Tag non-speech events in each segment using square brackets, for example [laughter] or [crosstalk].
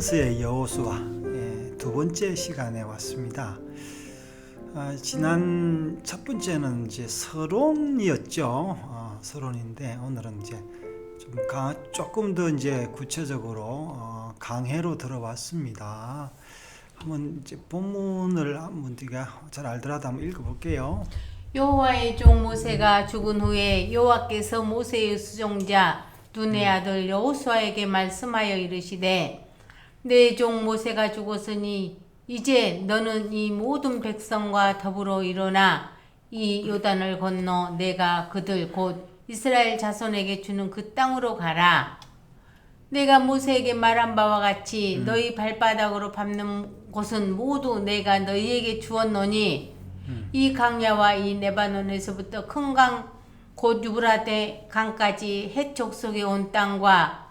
유다인서의 여호수아 예, 두 번째 시간에 왔습니다. 아, 지난 첫 번째는 이제 서론이었죠. 어, 서론인데 오늘은 이제 좀 강, 조금 더 이제 구체적으로 어, 강해로 들어왔습니다. 한번 이제 본문을 한번 우리가 잘 알더라도 한번 읽어볼게요. 여호와의 종 모세가 죽은 후에 여호와께서 모세의 수종자 눈의 아들 여호수아에게 말씀하여 이르시되 내 종 모세가 죽었으니 이제 너는 이 모든 백성과 더불어 일어나 이 요단을 건너 내가 그들 곧 이스라엘 자손에게 주는 그 땅으로 가라. 내가 모세에게 말한 바와 같이 너희 발바닥으로 밟는 곳은 모두 내가 너희에게 주었노니 이 강야와 이 레바논에서부터 큰 강 곧 유브라데 강까지 해촉 속에 온 땅과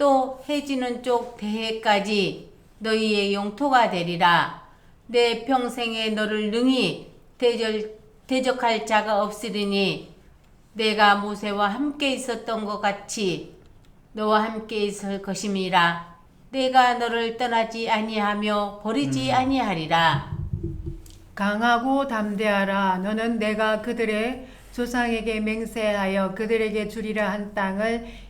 또 해지는 쪽 대해까지 너희의 영토가 되리라. 내 평생에 너를 능히 대절, 대적할 자가 없으리니 내가 모세와 함께 있었던 것 같이 너와 함께 있을 것임이라. 내가 너를 떠나지 아니하며 버리지 아니하리라. 강하고 담대하라. 너는 내가 그들의 조상에게 맹세하여 그들에게 주리라 한 땅을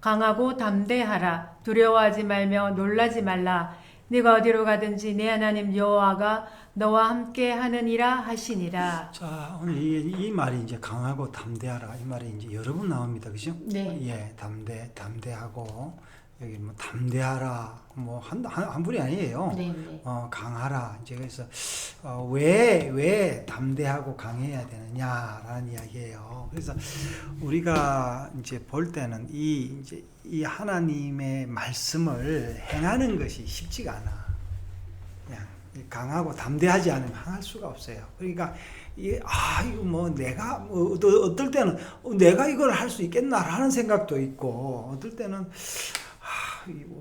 강하고 담대하라. 두려워하지 말며 놀라지 말라. 네가 어디로 가든지 내 하나님 여호와가 너와 함께 하느니라 하시니라. 자 오늘 이, 이 말이 이제 강하고 담대하라 이 말이 이제 여러 번 나옵니다, 그죠? 네. 예, 담대 담대하고 여기 뭐 담대하라 뭐한 한, 한 분이 아니에요. 네, 네. 어 강하라 이제 그래서 어, 왜왜 담대하고 강해야 되느냐라는 이야기예요. 그래서 우리가 이제 볼 때는 이 이제 이 하나님의 말씀을 행하는 것이 쉽지가 않아. 그냥 강하고 담대하지 않으면 행할 수가 없어요. 그러니까 이, 아 이거 뭐 내가 뭐 어떨, 어떨 때는 어, 내가 이걸 할 수 있겠나라는 생각도 있고 어떨 때는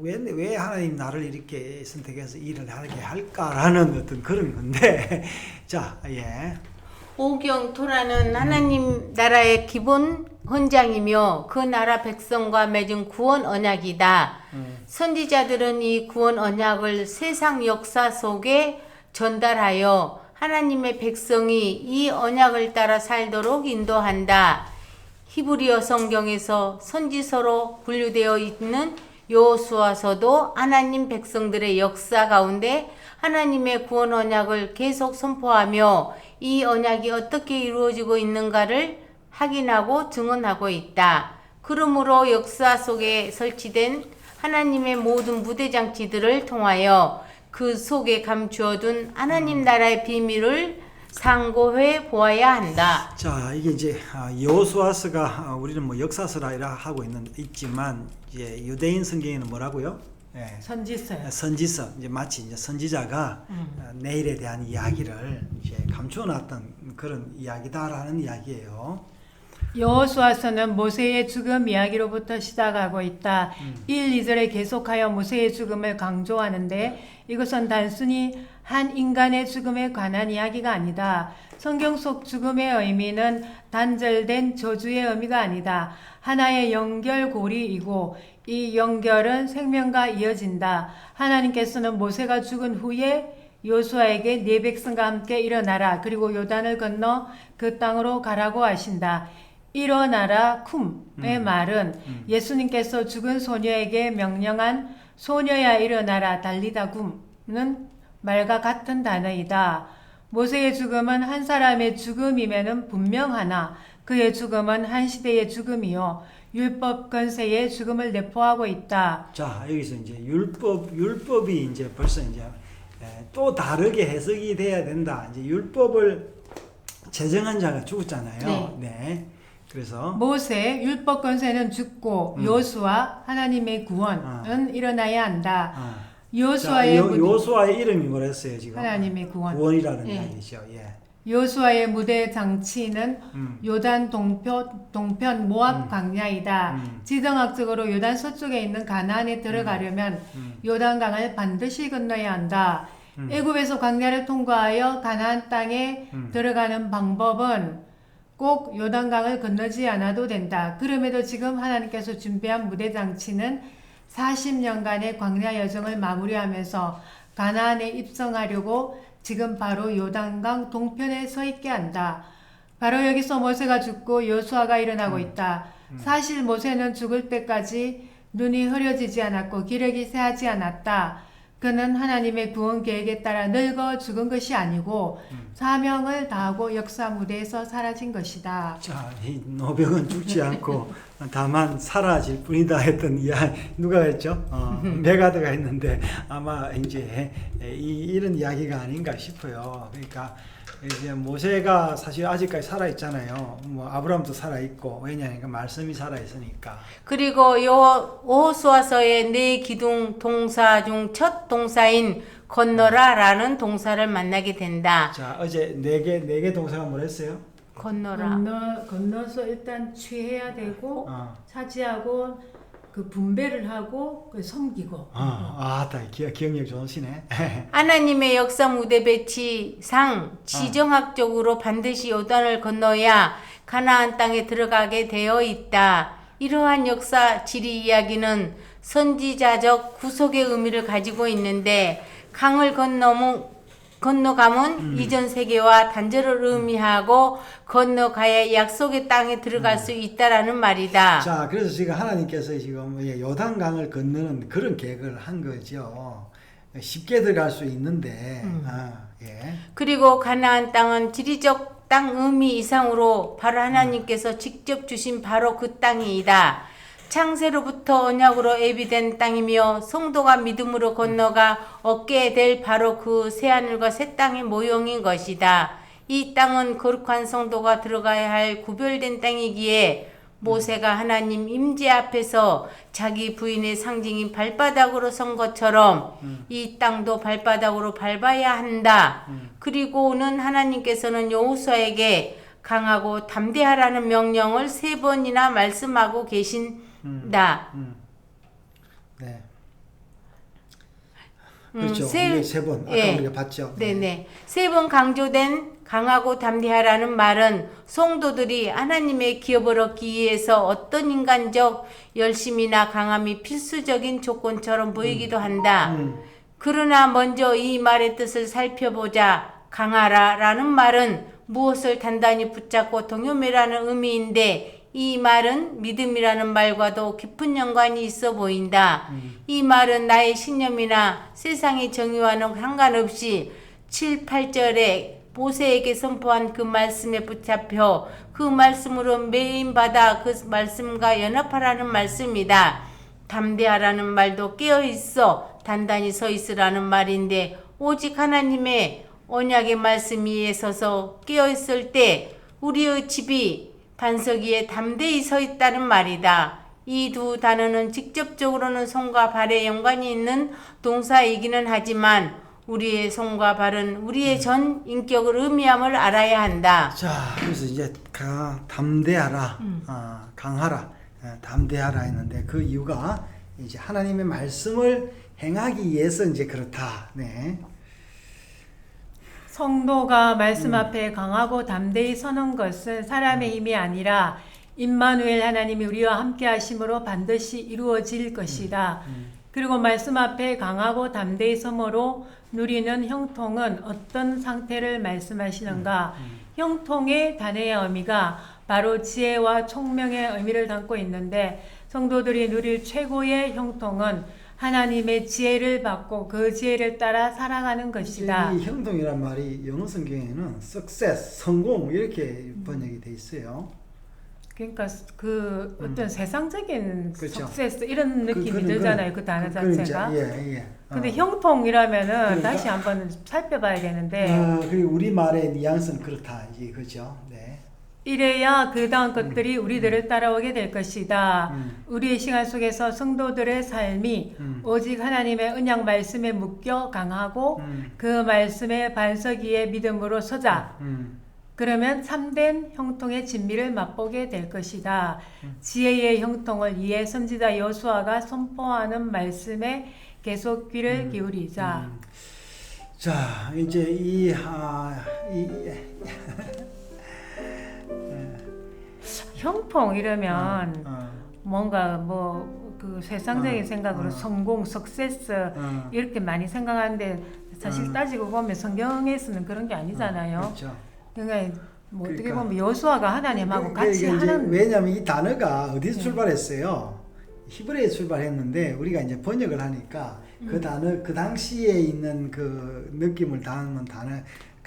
왜왜 왜 하나님 나를 이렇게 선택해서 일을 하게 할까라는 어떤 그런 건데 [laughs] 자 예. 오경 토라는 하나님 나라의 기본 헌장이며 그 나라 백성과 맺은 구원 언약이다. 선지자들은 이 구원 언약을 세상 역사 속에 전달하여 하나님의 백성이 이 언약을 따라 살도록 인도한다. 히브리어 성경에서 선지서로 분류되어 있는 요수와서도 하나님 백성들의 역사 가운데 하나님의 구원 언약을 계속 선포하며 이 언약이 어떻게 이루어지고 있는가를 확인하고 증언하고 있다. 그러므로 역사 속에 설치된 하나님의 모든 무대 장치들을 통하여 그 속에 감추어둔 하나님 나라의 비밀을 상고해 보아야 한다. 자 이게 이제 아, 여호수아서가 아, 우리는 뭐 역사서라 이라 하고 있는 있지만 이제 유대인 성경에는 뭐라고요? 예. 선지서요. 선지서 이제 마치 이제 선지자가 어, 내일에 대한 이야기를 이제 감춰놨던 그런 이야기다라는 이야기예요. 여호수아서는 모세의 죽음 이야기로부터 시작하고 있다. 1, 2절에 계속하여 모세의 죽음을 강조하는데 이것은 단순히 한 인간의 죽음에 관한 이야기가 아니다. 성경 속 죽음의 의미는 단절된 저주의 의미가 아니다. 하나의 연결고리이고 이 연결은 생명과 이어진다. 하나님께서는 모세가 죽은 후에 요수아에게 네 백성과 함께 일어나라. 그리고 요단을 건너 그 땅으로 가라고 하신다. 일어나라 쿰의 말은 예수님께서 죽은 소녀에게 명령한 소녀야 일어나라 달리다 쿰은 말과 같은 단어이다. 모세의 죽음은 한 사람의 죽음이면은 분명하나 그의 죽음은 한 시대의 죽음이요 율법 건세의 죽음을 내포하고 있다. 자 여기서 이제 율법 율법이 이제 벌써 이제 에, 또 다르게 해석이 돼야 된다. 이제 율법을 제정한 자가 죽었잖아요. 네. 네. 그래서 모세 율법 건세는 죽고 음. 요수와 하나님의 구원은 아. 일어나야 한다. 아, 요수아의 요, 무대, 요수아의 이름이 뭐랬어요 지금? 하나님의 구원. 구원이라는 예. 이야기죠. 예. 요수아의 무대 장치는 음. 요단 동편, 동편 모압 음. 광야이다. 음. 지정학적으로 요단 서쪽에 있는 가나안에 들어가려면 음. 요단강을 반드시 건너야 한다. 음. 애굽에서 광야를 통과하여 가나안 땅에 음. 들어가는 방법은 꼭 요단강을 건너지 않아도 된다. 그럼에도 지금 하나님께서 준비한 무대 장치는 40년간의 광야 여정을 마무리하면서 가나안에 입성하려고 지금 바로 요단강 동편에 서 있게 한다. 바로 여기서 모세가 죽고 여수아가 일어나고 있다. 사실 모세는 죽을 때까지 눈이 흐려지지 않았고 기력이 새하지 않았다. 그는 하나님의 구원 계획에 따라 늙어 죽은 것이 아니고 사명을 다하고 역사 무대에서 사라진 것이다. 자, 이 노병은 죽지 않고 다만 사라질 뿐이다 했던 이야 누가 했죠? 어, [laughs] 메가드가 했는데 아마 이제 이, 이런 이야기가 아닌가 싶어요. 그러니까 이제 모세가 사실 아직까지 살아 있잖아요. 뭐 아브라함도 살아 있고 왜냐하니까 말씀이 살아 있으니까. 그리고 요 오수아서의 네 기둥 동사 중 첫 동사인 건너라라는 동사를 만나게 된다. 자, 어제 네개네 개 동사가 뭐랬어요? 건너라. 건너 건너서 일단 취해야 되고 어. 차지하고 그 분배를 하고 그 섬기고 어, 아, 다 기억 기억력 좋으시네. [laughs] 하나님의 역사 무대 배치상 지정학적으로 반드시 요단을 건너야 가나안 땅에 들어가게 되어 있다. 이러한 역사 지리 이야기는 선지자적 구속의 의미를 가지고 있는데 강을 건너무 건너감은 이전 세계와 단절을 의미하고 건너가야 약속의 땅에 들어갈 수 있다라는 말이다. 자, 그래서 지금 하나님께서 지금 예, 요단강을 건너는 그런 계획을 한 거죠. 쉽게 들어갈 수 있는데, 아, 예. 그리고 가나안 땅은 지리적 땅 의미 이상으로 바로 하나님께서 직접 주신 바로 그 땅이다. 창세로부터 언약으로 예비된 땅이며 성도가 믿음으로 건너가 얻게 될 바로 그 새하늘과 새 땅의 모형인 것이다. 이 땅은 거룩한 성도가 들어가야 할 구별된 땅이기에 모세가 하나님 임재 앞에서 자기 부인의 상징인 발바닥으로 선 것처럼 이 땅도 발바닥으로 밟아야 한다. 그리고는 하나님께서는 여호수아에게 강하고 담대하라는 명령을 세 번이나 말씀하고 계신 다. 음. 네. 음, 그렇죠. 세- 이게 세 번. 아까 예. 우리가 봤죠. 네네. 세 번 강조된 강하고 담대하라는 말은 성도들이 하나님의 기업을 얻기 위해서 어떤 인간적 열심이나 강함이 필수적인 조건처럼 보이기도 한다. 음. 그러나 먼저 이 말의 뜻을 살펴보자. 강하라라는 말은 무엇을 단단히 붙잡고 동요매라는 의미인데 이 말은 믿음이라는 말과도 깊은 연관이 있어 보인다. 이 말은 나의 신념이나 세상의 정의와는 상관없이 7, 8절에 모세에게 선포한 그 말씀에 붙잡혀 그 말씀으로 매인받아 그 말씀과 연합하라는 말씀이다. 담대하라는 말도 깨어 있어 단단히 서 있으라는 말인데 오직 하나님의 언약의 말씀 위에 서서 깨어 있을 때 우리의 집이 반석 위에 담대히 서 있다는 말이다. 이 두 단어는 직접적으로는 손과 발에 연관이 있는 동사이기는 하지만 우리의 손과 발은 우리의 전 인격을 의미함을 알아야 한다. 자, 그래서 이제 강, 담대하라, 음. 아, 강하라, 아, 담대하라 했는데 그 이유가 이제 하나님의 말씀을 행하기 위해서 이제 그렇다. 네. 성도가 말씀 음. 앞에 강하고 담대히 서는 것은 사람의 힘이 아니라 임마누엘 하나님이 우리와 함께 하심으로 반드시 이루어질 것이다. 음. 그리고 말씀 앞에 강하고 담대히 섬으로 누리는 형통은 어떤 상태를 말씀하시는가? 음. 형통의 단어의 의미가 바로 지혜와 총명의 의미를 담고 있는데 성도들이 누릴 최고의 형통은 하나님의 지혜를 받고 그 지혜를 따라 살아가는 것이다. 이 형통이란 말이 영어 성경에는 success, 성공 이렇게 번역이 돼 있어요. 그러니까 그 어떤 세상적인 음. 그렇죠. 석세스 이런 느낌이 그런- 들잖아요. 그 단어 자체가. 예, 예. 근데 어. 형통이라면은 그러니까- 다시 한번 살펴봐야 되는데 아, 그리고 우리 말의 뉘앙스는 그렇다 이제 그죠. 네. 이래야 그 다음 것들이 우리들을 따라오게 될 것이다. 음. 우리의 시간 속에서 성도들의 삶이 음. 오직 하나님의 언약 말씀에 묶여 강하고 음. 그 말씀의 반석 위에 믿음으로 서자. 음. 그러면 참된 형통의 진미를 맛보게 될 것이다. 지혜의 형통을 이해 선지자 여수아가 선포하는 말씀에 계속 귀를 기울이자. 음. 자 이제 이, 아, 이 형통 이러면 어, 뭔가 뭐 그 세상적인 어, 생각으로 어. 성공, 석세스 어, 이렇게 많이 생각하는데 사실 음. 따지고 보면 성경에서는 그런 게 아니잖아요. 그렇죠. 그러니까 뭐 그러니까. 보면 여수아가 하나님하고 그- 이제 하는 왜냐하면 이 단어가 어디서 네. 출발했어요? 히브리에 출발했는데 우리가 이제 번역을 하니까 음. 그 단어 그 당시에 있는 그 느낌을 담는 단어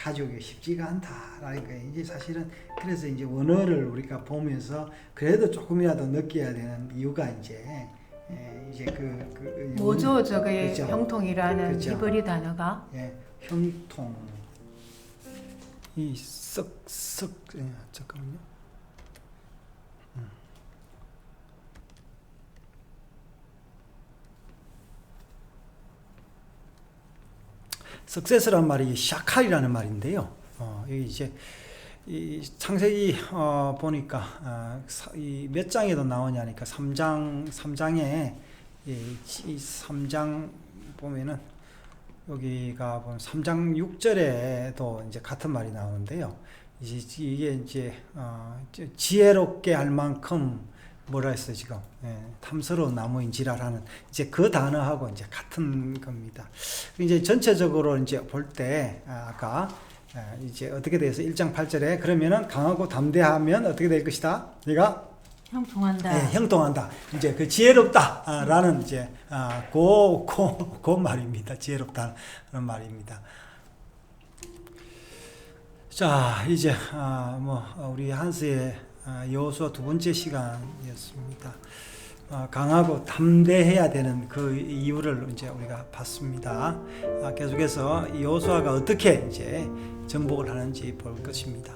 가져오기 쉽지가 않다라니까 이제 사실은 그래서 이제 원어를 우리가 보면서 그래도 조금이라도 느껴야 되는 이유가 이제 예, 이제 그, 그 뭐죠 저게 그렇죠. 형통이라는 그렇죠. 히브리 단어가 예, 형통 이 썩썩 예, 잠깐만요. 석세스란 말이 샤칼이라는 말인데요. 어, 이제 이 창세기 어, 보니까 어, 사- 이몇 장에도 나오냐니까 3장 3장에 이, 이 3장 보면은 여기가 보면 3장 6절에도 이제 같은 말이 나오는데요. 이제 이게 이제 어, 지- 지혜롭게 할 만큼 뭐라 했어요 지금 예, 탐스러운 나무인지라라는 이제 그 단어하고 이제 같은 겁니다. 이제 전체적으로 이제 볼때 아까 아, 이제 어떻게 돼서 1장 8절에 그러면은 강하고 담대하면 어떻게 될 것이다. 네가 형통한다. 예, 형통한다. 이제 그 지혜롭다라는 이제 아, 고고 그 말입니다. 지혜롭다는 말입니다. 자 이제 아, 뭐 우리 한스의 아, 여호수아 두 번째 시간이었습니다. 아, 강하고 담대해야 되는 그 이유를 이제 우리가 봤습니다. 아, 계속해서 이 여호수아가 어떻게 이제 정복을 하는지 볼 것입니다.